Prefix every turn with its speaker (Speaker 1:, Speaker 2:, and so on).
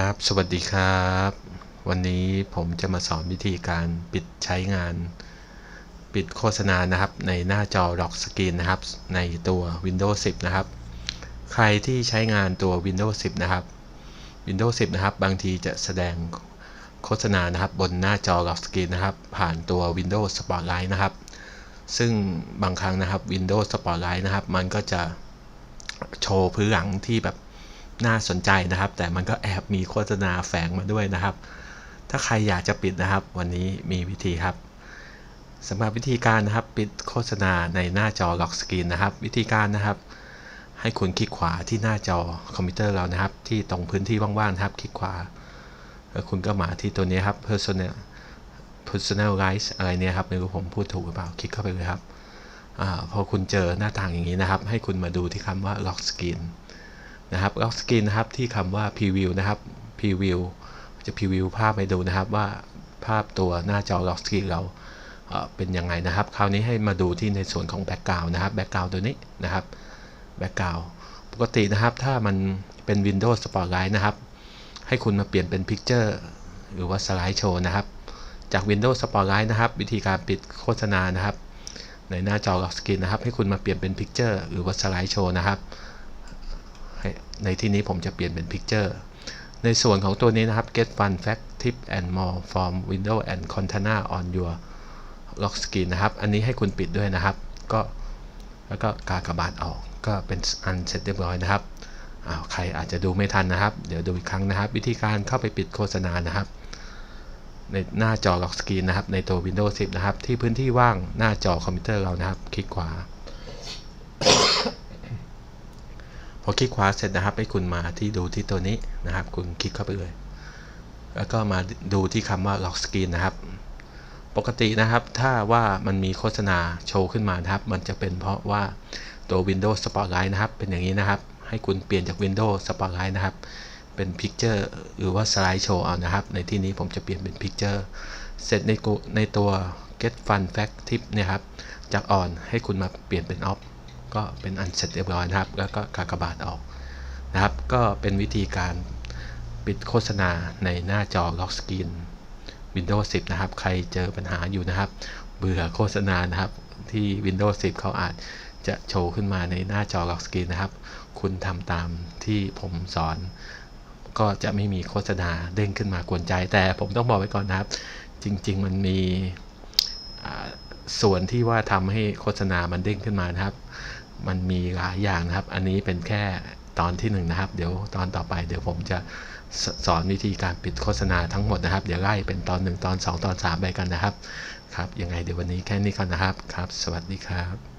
Speaker 1: ครับ สวัสดีครับ วันนี้ผมจะมาสอนวิธีการปิดใช้งาน ปิดโฆษณานะครับ ในหน้าจอ Lock Screen นะครับ ในตัว Windows 10 นะครับ ใครที่ใช้งานตัว Windows 10 นะครับ Windows 10 นะครับ บางทีจะแสดงโฆษณานะครับ บนหน้าจอ Lock Screen นะครับ ผ่านตัว Windows Spotlight นะครับ ซึ่งบางครั้งนะครับ Windows Spotlight นะครับ มันก็จะโชว์พื้นหลังที่แบบ น่าสนใจนะครับ แต่มันก็แอบมีโฆษณาแฝงมาด้วยนะครับ ถ้าใครอยากจะปิดนะครับ วันนี้มีวิธีครับสำหรับวิธีการนะครับปิดโฆษณาในหน้าจอ Lock Screen นะครับ วิธีการนะครับ ให้คุณคลิกขวาที่หน้าจอคอมพิวเตอร์เรานะครับ ที่ตรงพื้นที่ว่างๆนะครับคลิกขวาแล้วคุณก็มาที่ตัวนี้ครับ personal personalize อะไรเนี่ยครับไม่รู้ผมพูดถูกหรือเปล่าคลิกเข้าไปเลยครับอพอคุณเจอหน้าต่างอย่างนี้นะครับ ให้คุณมาดูที่คำว่า Lock Screen นะครับ Lock Screen นะครับที่คำว่า Preview นะครับ Preview จะ Preview ภาพให้ดูนะครับว่าภาพตัวหน้าจอ Lock Screen เราเป็นยังไงนะครับ คราวนี้ให้มาดูที่ในส่วนของ Background นะครับ Background ตัวนี้นะครับ Background ปกตินะครับถ้ามันเป็น Windows Spotlight นะครับ ให้คุณมาเปลี่ยนเป็น Picture หรือว่า Slide Show นะครับ จาก Windows Spotlight นะครับ วิธีการปิดโฆษณานะครับ ในหน้าจอ Lock Screen นะครับ ให้คุณมาเปลี่ยนเป็น Picture หรือว่า Slide Show นะครับ ในที่นี้ผมจะเปลี่ยนเป็น Picture ในส่วนของตัวนี้นะครับ Get Fun Fact Tip and More from Windows and Cortana on your Lock Screen นะครับ อันนี้ให้คุณปิดด้วยนะครับ ก็แล้วก็กากบาทออก ก็เป็นอันเสร็จเรียบร้อยนะครับอ้าวใครอาจจะดูไม่ทันนะครับ เดี๋ยวดูอีกครั้งนะครับ วิธีการเข้าไปปิดโฆษณานะครับ ในหน้าจอ Lock Screen นะครับ ในตัว Windows 10 นะครับ ที่พื้นที่ว่างหน้าจอคอมพิวเตอร์เรานะครับ คลิกขวา พอคลิกขวาเสร็จนะครับให้คุณมาที่ดูที่ตัวนี้นะครับ คุณคลิกเข้าไปเลย แล้วก็มาดูที่คำว่า Lock Screen นะครับ ปกตินะครับถ้าว่ามันมีโฆษณาโชว์ขึ้นมานะครับ มันจะเป็นเพราะว่าตัว Windows Spotlight นะครับ เป็นอย่างนี้นะครับ ให้คุณเปลี่ยนจาก Windows Spotlight นะครับ เป็น Picture หรือว่า Slide Show เอานะครับ ในที่นี้ผมจะเปลี่ยนเป็น Picture เสร็จในในตัว Get Fun Fact Tip เนี่ยครับ จาก On ให้คุณมาเปลี่ยนเป็น Off ก็เป็นอันเสร็จเรียบร้อยนะครับ แล้วก็กากบาทออกนะครับ ก็เป็นวิธีการปิดโฆษณาในหน้าจอ Lock Screen Windows 10 นะครับ ใครเจอปัญหาอยู่นะครับ เบื่อโฆษณานะครับ ที่ Windows 10 เขาอาจจะโชว์ขึ้นมาในหน้าจอ Lock Screen นะครับ คุณทำตามที่ผมสอน ก็จะไม่มีโฆษณาเด้งขึ้นมากวนใจ แต่ผมต้องบอกไว้ก่อนนะครับ จริง ๆ มันมีส่วนที่ว่าทำให้โฆษณามันเด้งขึ้นมานะครับ มันมีหลายอย่างนะครับ อันนี้เป็นแค่ตอนที่1นนะครับ เดี๋ยวตอนต่อไปเดี๋ยวผมจะสอนวิธีการปิดโฆษณาทั้งหมดนะครับ เดี๋ยวไล่เป็นตอน 1 ตอน 2 ตอน 3 ไปกันนะครับ ครับ ยังไงเดี๋ยววันนี้แค่นี้ก่อนนะครับ ครับ สวัสดีครับ